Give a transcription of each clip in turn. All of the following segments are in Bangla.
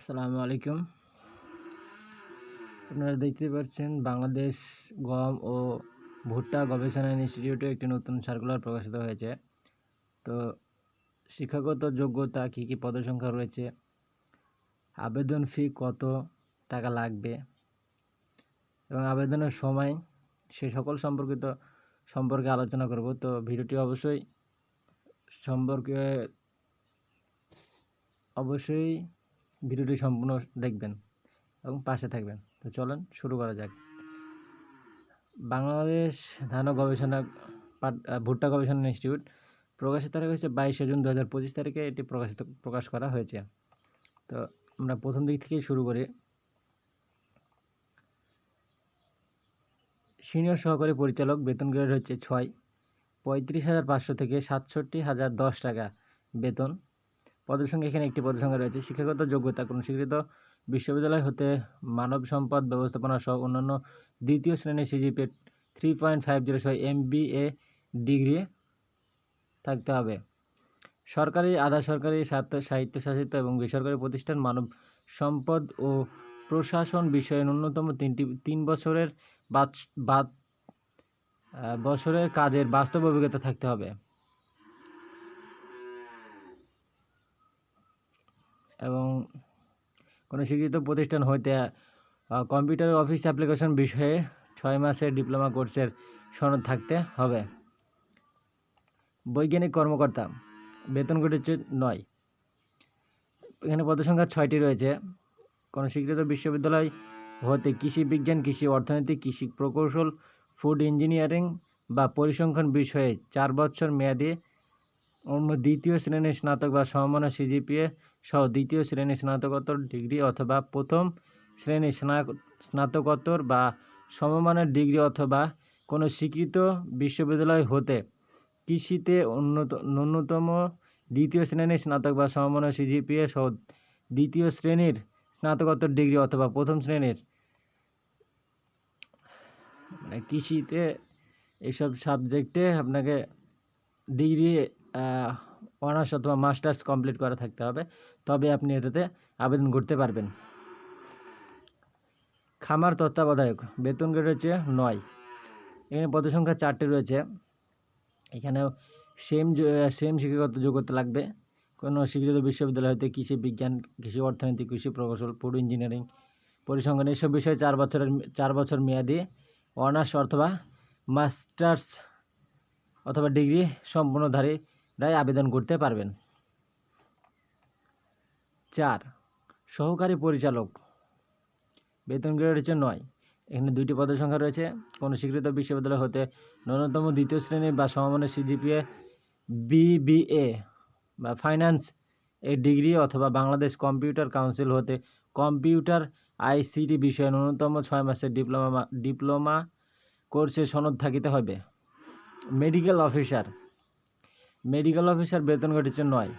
আসসালামু আলাইকুম। আপনারা দেখতে পাচ্ছেন বাংলাদেশ গম ও ভুট্টা গবেষণা ইনস্টিটিউটে একটি নতুন সার্কুলার প্রকাশিত হয়েছে। তো শিক্ষাগত যোগ্যতা কী কী পদসংখ্যা রয়েছে? আবেদন ফি কত টাকা লাগবে? এবং আবেদনের সময় সে সকল সম্পর্কিত সম্পর্কে আলোচনা করব। তো ভিডিওটি অবশ্যই সম্পর্কে অবশ্যই ভিডিওটি সম্পূর্ণ দেখবেন এবং পাশে থাকবেন। তো চলেন শুরু করা যাক। বাংলাদেশ ধান গবেষণা ভুট্টা গবেষণা ইনস্টিটিউট প্রকাশিত তারিখ হচ্ছে বাইশে জুন দু হাজার পঁচিশ তারিখে এটি প্রকাশিত, প্রকাশ করা হয়েছে। তো আমরা প্রথম দিক থেকেই শুরু করি। সিনিয়র সহকারী পরিচালক বেতন গ্রেড হচ্ছে ছয়। পঁয়ত্রিশ হাজার পাঁচশো থেকে সাতষট্টি হাজার দশ টাকা বেতন। পদের সঙ্গে এখানে একটি পদের সংখ্যা রয়েছে। শিক্ষাগত যোগ্যতা কোনো স্বীকৃত বিশ্ববিদ্যালয় হতে মানব সম্পদ ব্যবস্থাপনা সহ অন্যান্য দ্বিতীয় শ্রেণির CGPA three point five zero ছয় এম ডিগ্রি থাকতে হবে। সরকারি, আধা সরকারি স্বায়ত্তশাসিত এবং বেসরকারি প্রতিষ্ঠান মানব সম্পদ ও প্রশাসন বিষয়ে ন্যূনতম তিনটি, তিন বছরের বাদ বছরের কাজের বাস্তব অভিজ্ঞতা থাকতে হবে। এবং কোনো স্বীকৃত প্রতিষ্ঠান হইতে কম্পিউটার অফিস অ্যাপ্লিকেশন বিষয়ে ছয় মাসের ডিপ্লোমা কোর্সের সনদ থাকতে হবে। বৈজ্ঞানিক কর্মকর্তা, বেতন ঘটেছে নয়। এখানে পদসংখ্যা ছয়টি রয়েছে। কোনো স্বীকৃত বিশ্ববিদ্যালয় হতে কৃষি বিজ্ঞান, কৃষি অর্থনীতি, কৃষি প্রকৌশল, ফুড ইঞ্জিনিয়ারিং বা পরিসংখ্যান বিষয়ে চার বছর মেয়াদী অন্য দ্বিতীয় শ্রেণির স্নাতক বা সমমানের সিজিপিএ সহ দ্বিতীয় শ্রেণির স্নাতকোত্তর ডিগ্রি অথবা প্রথম শ্রেণি স্না- স্নাতকোত্তর বা সমমানের ডিগ্রি অথবা কোনো স্বীকৃত বিশ্ববিদ্যালয় হতে কৃষিতে উন্নত, ন্যূনতম দ্বিতীয় শ্রেণির স্নাতক বা সমমানের সিজিপিএ সহ দ্বিতীয় শ্রেণির স্নাতকোত্তর ডিগ্রি অথবা প্রথম শ্রেণির মানে কৃষিতে এইসব সাবজেক্টে আপনাকে ডিগ্রি অনার্স অথবা মাস্টার্স কমপ্লিট করা থাকতে হবে। তবে আপনি এটাতে আবেদন করতে পারবেন। খামার তত্ত্বাবধায়ক, বেতন গ্রেড হচ্ছে নয়। এখানে পদসংখ্যা চারটে রয়েছে। এখানেও সেম সেম শিক্ষাগত যোগ্যতা লাগবে। কোনো স্বীকৃত বিশ্ববিদ্যালয় হতে কৃষি বিজ্ঞান, কৃষি অর্থনীতি, কৃষি প্রকৌশল ফুড ইঞ্জিনিয়ারিং পরিসংখ্যান এইসব বিষয়ে চার বছরের, চার বছর মেয়াদি অনার্স অথবা মাস্টার্স অথবা ডিগ্রি সম্পূর্ণধারীরাই আবেদন করতে পারবেন। চার, সহকারী পরিচালক। বেতন গ্রেড হচ্ছে নয়। এখানে দুইটি পদের সংখ্যা রয়েছে। কোনো স্বীকৃত বিশ্ববিদ্যালয় হতে ন্যূনতম দ্বিতীয় শ্রেণি বা সমমানের সিজিপিএ, বিবিএ বা ফাইন্যান্স এর ডিগ্রি অথবা বাংলাদেশ কম্পিউটার কাউন্সিল হতে কম্পিউটার আইসিটি বিষয়ে ন্যূনতম ছয় মাসের ডিপ্লোমা ডিপ্লোমা কোর্সে সনদ থাকিতে হবে। Medical officer. মেডিকেল অফিসার বেতন ঘটেছে নয়।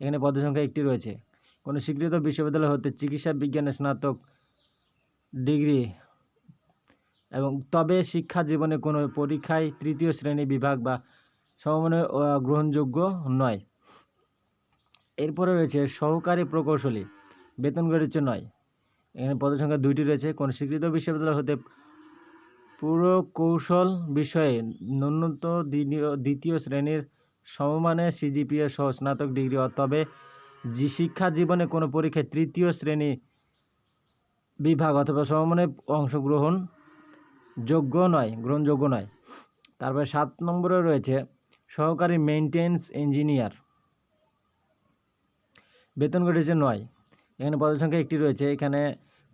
এখানে পদের সংখ্যা একটি রয়েছে। কোনো স্বীকৃত বিশ্ববিদ্যালয় হতে চিকিৎসা বিজ্ঞানে স্নাতক ডিগ্রি এবং তবে শিক্ষা জীবনে কোনো পরীক্ষায় তৃতীয় শ্রেণি বিভাগ বা সমমানে গ্রহণযোগ্য নয়। এরপরে রয়েছে সহকারী প্রকৌশলী, বেতন ঘটেছে নয়। এখানে পদসংখ্যা দুইটি রয়েছে। কোন স্বীকৃত বিশ্ববিদ্যালয় হতে পুরকৌশল বিষয়ে ন্যূনতম দ্বিতীয় শ্রেণির সমমানের সিজিপিএ সহ স্নাতক ডিগ্রি তবে শিক্ষা জীবনে কোনো পরীক্ষায় তৃতীয় শ্রেণি বিভাগ অথবা সমমানে অংশগ্রহণ যোগ্য নয়, গ্রহণযোগ্য নয়। তারপরে সাত নম্বরে রয়েছে সহকারী মেইনটেন্স ইঞ্জিনিয়ার। বেতন ঘটেছে নয়। এখানে পদের সংখ্যা একটি রয়েছে। এখানে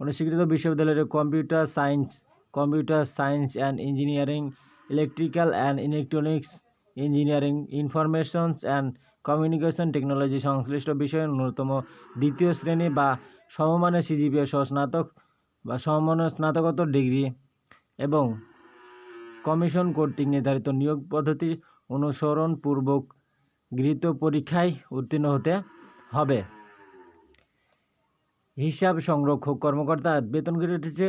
কোনো বিশ্ববিদ্যালয়ের computer science computer science and engineering, electrical and electronics engineering, informations and communication technology সংশ্লিষ্ট বিষয়ে ন্যূনতম দ্বিতীয় শ্রেণি বা সমমানের সিজিপিএ সহ স্নাতক বা সমমানের স্নাতকোত্তর ডিগ্রি এবং কমিশন কর্তৃক নির্ধারিত নিয়োগ পদ্ধতি অনুসরণপূর্বক গৃহীত পরীক্ষায় উত্তীর্ণ হতে হবে। হিসাব সংরক্ষক কর্মকর্তা বেতন গ্রেড হচ্ছে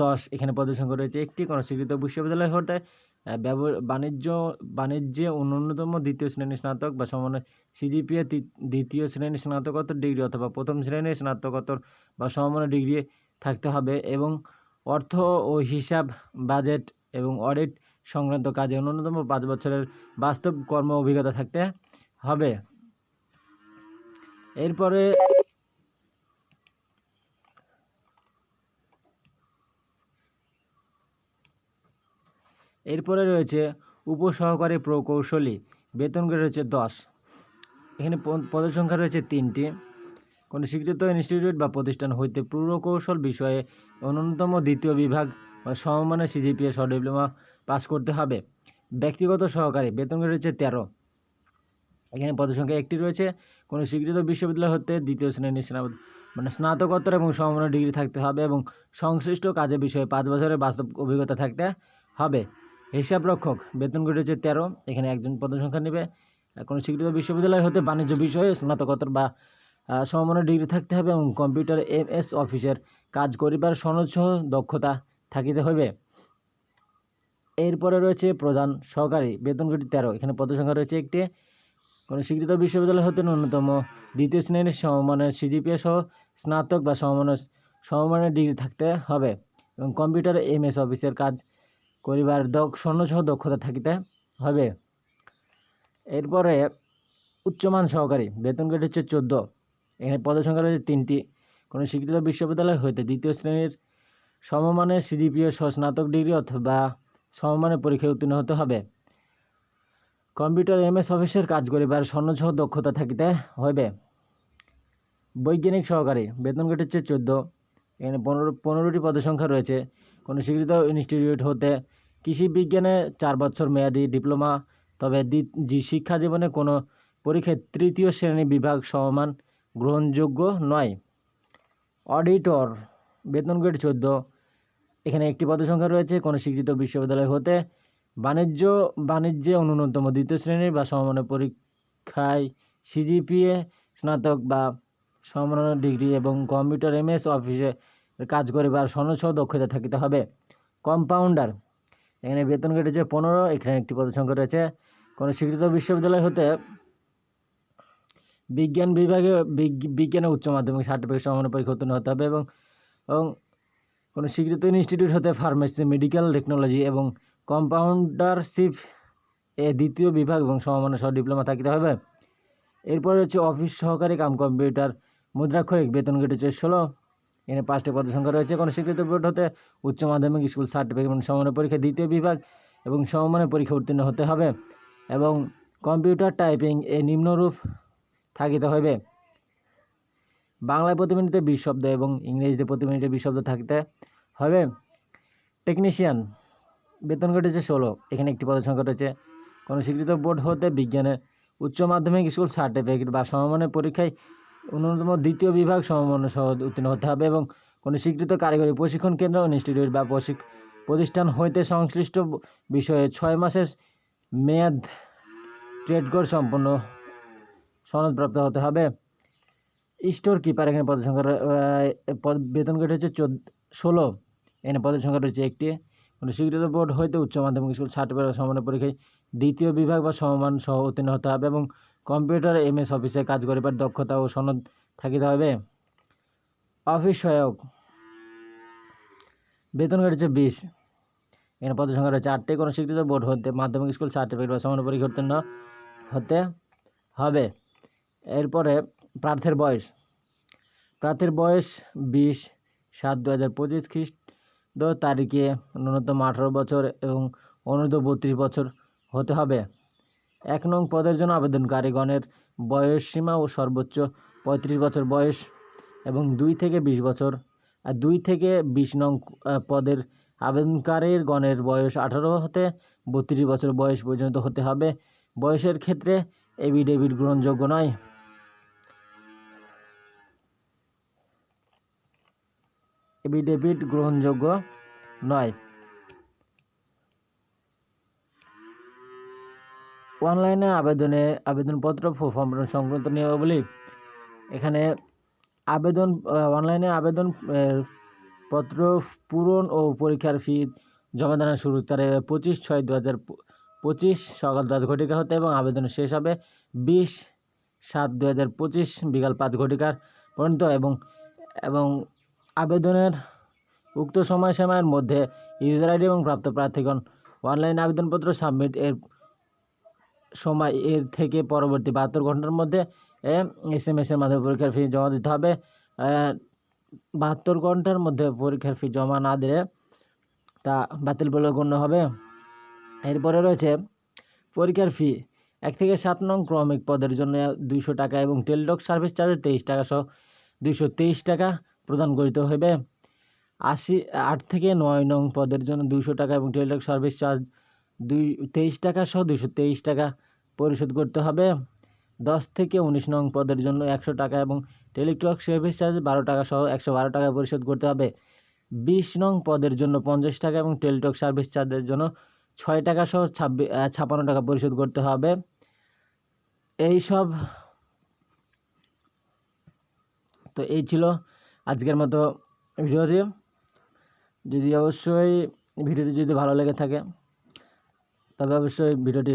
দশ। এখানে পদের সংখ্যা রয়েছে একটি। কোনো স্বীকৃত বিশ্ববিদ্যালয় হতে বাণিজ্য, বাণিজ্যে অন্যতম দ্বিতীয় শ্রেণির স্নাতক বা সমান সিজিপিএ দ্বিতীয় শ্রেণির স্নাতকোত্তর ডিগ্রি অথবা প্রথম শ্রেণির স্নাতকোত্তর বা সমমানের ডিগ্রি থাকতে হবে এবং অর্থ ও হিসাব, বাজেট এবং অডিট সংক্রান্ত কাজে ন্যূনতম পাঁচ বছরের বাস্তব কর্ম অভিজ্ঞতা থাকতে হবে। এরপরে এরপরে রয়েছে উপসহকারী প্রকৌশলী। বেতন গ্রেড রয়েছে দশ। এখানে পদের সংখ্যা রয়েছে তিনটি। কোনো স্বীকৃত ইনস্টিটিউট বা প্রতিষ্ঠান হইতে প্রকৌশল বিষয়ে অন্যতম দ্বিতীয় বিভাগ বা সমমানের সিজিপিএ সহ ডিপ্লোমা পাস করতে হবে। ব্যক্তিগত সহকারী, বেতন গ্রেড রয়েছে তেরো। এখানে পদের সংখ্যা একটি রয়েছে। কোনো স্বীকৃত বিশ্ববিদ্যালয় হতে দ্বিতীয় শ্রেণির স্না মানে স্নাতকোত্তর এবং সমমানের ডিগ্রি থাকতে হবে এবং সংশ্লিষ্ট কাজের বিষয়ে পাঁচ বছরের বাস্তব অভিজ্ঞতা থাকতে হবে। হিসাব রক্ষক, বেতন গ্রেড হচ্ছে তেরো, এখানে একজন পদ সংখ্যা নেবে কোনো স্বীকৃত বিশ্ববিদ্যালয় হতে বাণিজ্য বিষয়ে স্নাতকোত্তর বা সমমানের ডিগ্রি থাকতে হবে এবং কম্পিউটার এম এস অফিসের কাজ করিবার সনদ সহ দক্ষতা থাকিতে হবে এরপরে রয়েছে প্রধান সহকারী, বেতন গ্রেড তেরো, এখানে পদ সংখ্যা রয়েছে একটি। কোনো স্বীকৃত বিশ্ববিদ্যালয় হতে ন্যূনতম দ্বিতীয় শ্রেণির সমমানের সিজিপিএ সহ স্নাতক বা সমমানের সমমানের ডিগ্রি থাকতে হবে এবং কম্পিউটার এম এস অফিসের কাজ করিবার স্বর্ণসহ দক্ষতা থাকিতে হবে। এরপরে উচ্চমান সহকারী, বেতন গ্রেড হচ্ছে চোদ্দ। এখানে পদের সংখ্যা রয়েছে তিনটি। কোনো স্বীকৃত বিশ্ববিদ্যালয় হইতে দ্বিতীয় শ্রেণির সমমানের সিজিপিএ সহ স্নাতক ডিগ্রি অথবা সমমানের পরীক্ষায় উত্তীর্ণ হতে হবে। কম্পিউটার এম এস অফিসের কাজ করিবার স্বর্ণসহ দক্ষতা থাকিতে হইবে। বৈজ্ঞানিক সহকারী, বেতন গ্রেড হচ্ছে চোদ্দ। এখানে পনেরো, পনেরোটি পদের সংখ্যা রয়েছে। কোনো স্বীকৃত ইনস্টিটিউট হতে কৃষি বিজ্ঞানে চার বছর মেয়াদি ডিপ্লোমা, তবে শিক্ষা জীবনে কোনো পরীক্ষায় তৃতীয় শ্রেণি বিভাগ সমমান গ্রহণযোগ্য নয়। অডিটর, বেতন গ্রেড চোদ্দ। এখানে একটি পদের সংখ্যা রয়েছে, কোনো স্বীকৃত বিশ্ববিদ্যালয় হতে বাণিজ্য, বাণিজ্যে ন্যূনতম দ্বিতীয় শ্রেণির বা সমমানের পরীক্ষায় সিজিপিএ, স্নাতক বা সমমানের ডিগ্রি এবং কম্পিউটার এমএস অফিসে কাজ করিবার সনসহ দক্ষতা থাকিতে হবে। কম্পাউন্ডার এখানে বেতন কেটেছে পনেরো, এখানে একটি পদ সংখ্যা রয়েছে। কোনো স্বীকৃত বিশ্ববিদ্যালয় হতে বিজ্ঞান বিভাগে বিজ্ঞানে উচ্চ মাধ্যমিক সার্টিফিকেট সমানের পরীক্ষা উত্তীর্ণ হতে হবে এবং এবং কোনো স্বীকৃত ইনস্টিটিউট হতে ফার্মেসি, মেডিকেল, টেকনোলজি এবং কম্পাউন্ডারশিপ এ দ্বিতীয় বিভাগ এবং সমমানের সহ ডিপ্লোমা থাকিতে হবে। এরপরে হচ্ছে অফিস সহকারী কাম কম্পিউটার মুদ্রাক্ষরিক বেতন হচ্ছে ষোলো এখানে পাঁচটি পদের সংখ্যা রয়েছে। কোনো স্বীকৃত বোর্ড হতে উচ্চ মাধ্যমিক স্কুল সার্টিফিকেট এবং সমমানের পরীক্ষা দ্বিতীয় বিভাগ এবং সমমানের পরীক্ষা উত্তীর্ণ হতে হবে এবং কম্পিউটার টাইপিং এ নিম্নরূপ থাকিতে হবে বাংলায় প্রতি মিনিটে বিশ শব্দ এবং ইংরেজিতে প্রতি মিনিটে বিশ শব্দ থাকতে হবে। টেকনিশিয়ান, বেতন ঘটেছে ষোলো। এখানে একটি পদের সংখ্যা রয়েছে। কোনো স্বীকৃত বোর্ড হতে বিজ্ঞানের উচ্চ মাধ্যমিক স্কুল সার্টিফিকেট বা সমমানের পরীক্ষায় ন্যূনতম দ্বিতীয় বিভাগ সমমান সহ উত্তীর্ণ হতে হবে এবং কোনো স্বীকৃত কারিগরি প্রশিক্ষণ কেন্দ্র ইনস্টিটিউট বা প্রতিষ্ঠান হইতে সংশ্লিষ্ট বিষয়ে ছয় মাসের মেয়াদ ট্রেডগড় সম্পূর্ণ সনদপ্রাপ্ত হতে হবে। স্টোর কিপার এখানে পদের সংখ্যা পদ বেতন গ্রেড হচ্ছে চোদ্দ ষোলো। এখানে পদের সংখ্যা রয়েছে একটি। কোনো স্বীকৃত বোর্ড হইতে উচ্চ মাধ্যমিক স্কুল সার্টিফিকেট সমানের পরীক্ষায় দ্বিতীয় বিভাগ বা সমমান সহ উত্তীর্ণ হতে হবে এবং কম্পিউটার এম এস অফিসে কাজ করিবার দক্ষতা ও সনদ থাকিতে হবে। অফিস সহায়ক। বেতন গ্রেড বিশ। এখানে পদ সংখ্যা রয়েছে আটটি। কোনো স্বীকৃত বোর্ড হতে মাধ্যমিক স্কুল সার্টিফিকেট বা সমান পরীক্ষা উত্তীর্ণ হতে হবে। এরপরে প্রার্থীর বয়স। প্রার্থীর বয়স বিশ সাত দু হাজার পঁচিশ খ্রিস্ট তারিখে ন্যূনতম আঠারো বছর এবং অনূর্ধ্ব বত্রিশ বছর হতে হবে। এক নং পদের জন্য আবেদনকারীগণের বয়স সীমা ও সর্বোচ্চ পঁয়ত্রিশ বছর বয়স এবং দুই থেকে বিশ বছর। আর দুই থেকে বিশ নং পদের আবেদনকারীর গণের বয়স আঠারো হতে বত্রিশ বছর বয়স পর্যন্ত হতে হবে। বয়সের ক্ষেত্রে এভিডেভিট গ্রহণযোগ্য নয়। এভিডেভিট গ্রহণযোগ্য নয়। অনলাইনে আবেদনে আবেদনপত্র ফর্ম সংক্রান্ত নিয়মাবলী। এখানে আবেদন অনলাইনে আবেদন পত্র পূরণ ও পরীক্ষার ফি জমাদানের শুরু তারিখ পঁচিশ ছয় দু হাজার পঁচিশ সকাল দশ ঘটিকা হতে এবং আবেদন শেষ হবে বিশ সাত দু হাজার পঁচিশ বিকাল পাঁচ ঘটিকার পর্যন্ত এবং এবং আবেদনের উক্ত সময়সীমার মধ্যে ইউজার আইডি এবং প্রাপ্ত প্রার্থীগণ অনলাইন আবেদনপত্র সাবমিট এর সময় এর থেকে পরবর্তী বাহাত্তর ঘণ্টার মধ্যে এস এম এসের মাধ্যমে পরীক্ষার ফি জমা দিতে হবে। বাহাত্তর ঘণ্টার মধ্যে পরীক্ষার ফি জমা না দিলে তা বাতিল বলে গণ্য হবে। এরপরে রয়েছে পরীক্ষার ফি এক থেকে সাত নং ক্রমিক পদের জন্য দুইশো টাকা এবং টেলিটক সার্ভিস চার্জে তেইশ টাকা সহ দুইশো তেইশ টাকা প্রদান করিতে হইবে। আশি, আট থেকে নয় নং পদের জন্য দুইশো টাকা এবং টেলিটক সার্ভিস চার্জ দুই, তেইশ টাকা সহ দুইশো তেইশ টাকা পরিশোধ করতে হবে। দশ থেকে উনিশ নং পদের জন্য একশো টাকা এবং টেলিটক সার্ভিস চার্জ বারো টাকা সহ একশো বারো টাকা পরিশোধ করতে হবে। বিশ নং পদের জন্য পঞ্চাশ টাকা এবং টেলিটক সার্ভিস চার্জের জন্য ছয় টাকা সহ ছাব্বিশ ছাপান্ন টাকা পরিশোধ করতে হবে। এই সব, তো এই ছিল আজকের মতো ভিডিওটি। যদি অবশ্যই ভিডিওটি যদি ভালো লেগে থাকে তবে অবশ্যই ভিডিওটি